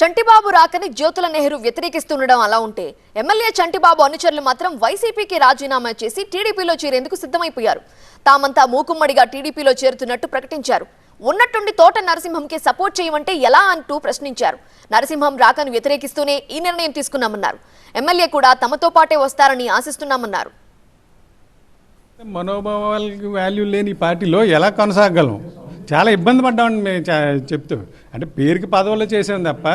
చంటిబాబు రాకని జ్యోతుల నెహ్రూ వ్యతిరేకిస్తుండడం అలా ఉంటే ఎమ్మెల్యే చంటిబాబు అనుచరులు మాత్రం వైసీపీకి రాజీనామా చేసి టీడీపీలో చేరేందుకు సిద్ధమైపోయారు. తామంతా మూకుమ్మడిగా టీడీపీలో చేరుతున్నట్టు ప్రకటించారు. ఉన్నట్టుండి తోట నరసింహంకి సపోర్ట్ చేయమంటే ఎలా అంటూ ప్రశ్నించారు. నరసింహం రాకను వ్యతిరేకిస్తూనే ఈ నిర్ణయం తీసుకున్నామన్నారు. ఎమ్మెల్యే కూడా తమతో పాటే వస్తారని ఆశిస్తున్నామన్నారు. మనోభావాలకి వాల్యూ లేని పార్టీలో ఎలా కొనసాగలం? చాలా ఇబ్బంది పడ్డామని మేము చెప్తూ అంటే పేరుకి పదవుల్లో చేసాం తప్ప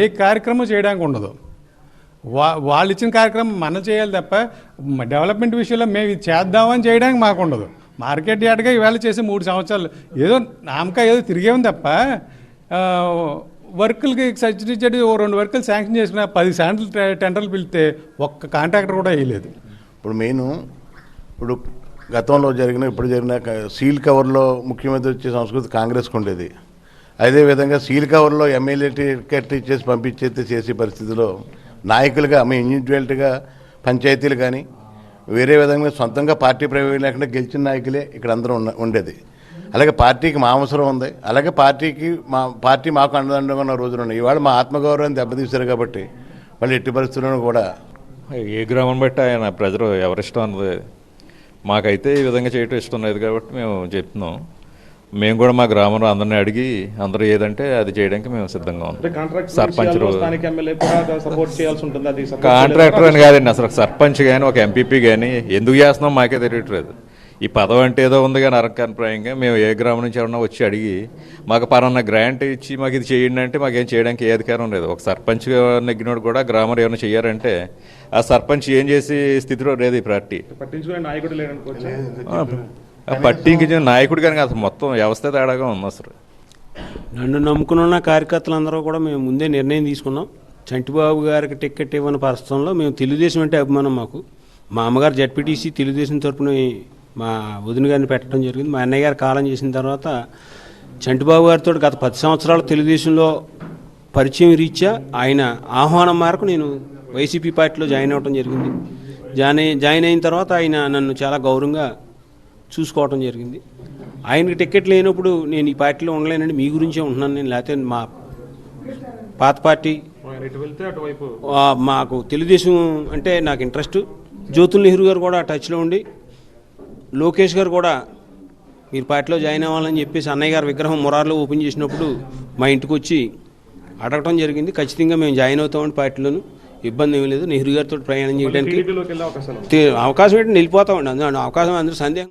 ఏ కార్యక్రమం చేయడానికి ఉండదు. వా వాళ్ళు ఇచ్చిన కార్యక్రమం మనం చేయాలి తప్ప డెవలప్మెంట్ విషయంలో మేము ఇది చేద్దామని చేయడానికి మాకు ఉండదు. మార్కెట్ యార్డ్గా ఇవాళ చేసి మూడు సంవత్సరాలు ఏదో నామకా ఏదో తిరిగేమని తప్ప వర్కులకి సబ్సిడీ ఓ రెండు వర్కులు శాంక్షన్ చేసిన పది శాంపుల్ టెండర్లు పిలితే ఒక్క కాంట్రాక్టర్ కూడా వేయలేదు. ఇప్పుడు మెయిన్ ఇప్పుడు గతంలో జరిగిన ఇప్పుడు జరిగిన సీల్ కవర్లో ముఖ్యమంత్రి వచ్చే సంస్కృతి కాంగ్రెస్కి ఉండేది. అదేవిధంగా సీల్ కవర్లో ఎమ్మెల్యే టికెట్ ఇచ్చేసి పంపించేస్తే చేసే పరిస్థితిలో నాయకులుగా మీ ఇండివిజువల్గా పంచాయతీలు కానీ వేరే విధంగా సొంతంగా పార్టీ ప్రవేశం లేకుండా గెలిచిన నాయకులే ఇక్కడ అందరూ ఉన్న ఉండేది. అలాగే పార్టీకి మా అవసరం ఉంది. అలాగే పార్టీకి మా పార్టీ మాకు అండదండగా ఉన్న రోజులు ఉన్నాయి. ఇవాళ మా ఆత్మగౌరవాన్ని దెబ్బతీశారు కాబట్టి వాళ్ళు ఎట్టి పరిస్థితుల్లోనూ కూడా ఏ గ్రామం బట్టి ఆయన ప్రజలు ఎవరిష్టం అన్నది మాకైతే ఈ విధంగా చేయటం ఇష్టం లేదు కాబట్టి మేము చెప్తున్నాం. మేము కూడా మా గ్రామంలో అందరిని అడిగి అందరూ ఏదంటే అది చేయడానికి మేము సిద్ధంగా ఉన్నాం. సర్పంచ్ కాంట్రాక్టర్ అని కాదండి అసలు సర్పంచ్ కానీ ఒక ఎంపీపీ కానీ ఎందుకు చేస్తున్నాం మాకే తెలియట్లేదు. ఈ పదవి అంటే ఏదో ఉంది కానీ అరకాన్ప్రాయంగా మేము ఏ గ్రామం నుంచి ఎవరన్నా వచ్చి అడిగి మాకు పలానా గ్రాంట్ ఇచ్చి మాకు ఇది చేయండి అంటే మాకేం చేయడానికి ఏ అధికారం లేదు. ఒక సర్పంచ్ నెగ్గినోడు కూడా గ్రామంలో ఏమైనా చేయారంటే ఆ సర్పంచ్ ఏం చేసే స్థితిలో లేదు ఈ పార్టీ. పట్టించుకునే నాయకుడు కానీ అసలు మొత్తం వ్యవస్థ తేడాగా ఉంది అసలు. నన్ను నమ్ముకుని ఉన్న కార్యకర్తలందరూ కూడా మేము ముందే నిర్ణయం తీసుకున్నాం. చంటిబాబు గారికి టికెట్ ఇవ్వని పరిస్థితుల్లో మేము తెలుగుదేశం అంటే అభిమానం మాకు. మా అమ్మగారు జడ్పీటీసీ తెలుగుదేశం తరపున మా వదిన గారిని పెట్టడం జరిగింది. మా అన్నయ్య గారు కాలం చేసిన తర్వాత చంటిబాబు గారితో గత పది సంవత్సరాలు తెలుగుదేశంలో పరిచయం రీత్యా ఆయన ఆహ్వానం మేరకు నేను వైసీపీ పార్టీలో జాయిన్ అవ్వడం జరిగింది. జాయిన్ జాయిన్ అయిన తర్వాత ఆయన నన్ను చాలా గౌరవంగా చూసుకోవటం జరిగింది. ఆయనకి టికెట్ లేనప్పుడు నేను ఈ పార్టీలో ఉండలేనండి మీ గురించే ఉంటున్నాను నేను. లేకపోతే మా పాత పార్టీ మాకు తెలుగుదేశం అంటే నాకు ఇంట్రెస్ట్. జ్యోతుల్ నెహ్రూ గారు కూడా టచ్లో ఉండి లోకేష్ గారు కూడా మీరు పార్టీలో జాయిన్ అవ్వాలని చెప్పేసి అన్నయ్య గారి విగ్రహం మురార్లో ఓపెన్ చేసినప్పుడు మా ఇంటికి వచ్చి అడగటం జరిగింది. ఖచ్చితంగా మేము జాయిన్ అవుతామని పార్టీలోను. ఇబ్బంది ఏమీ లేదు. నెహ్రూ గారితో ప్రయాణం చేయడానికి అవకాశం ఏంటి వెళ్ళిపోతామండి. అందులో అవకాశం అందరూ సందేహం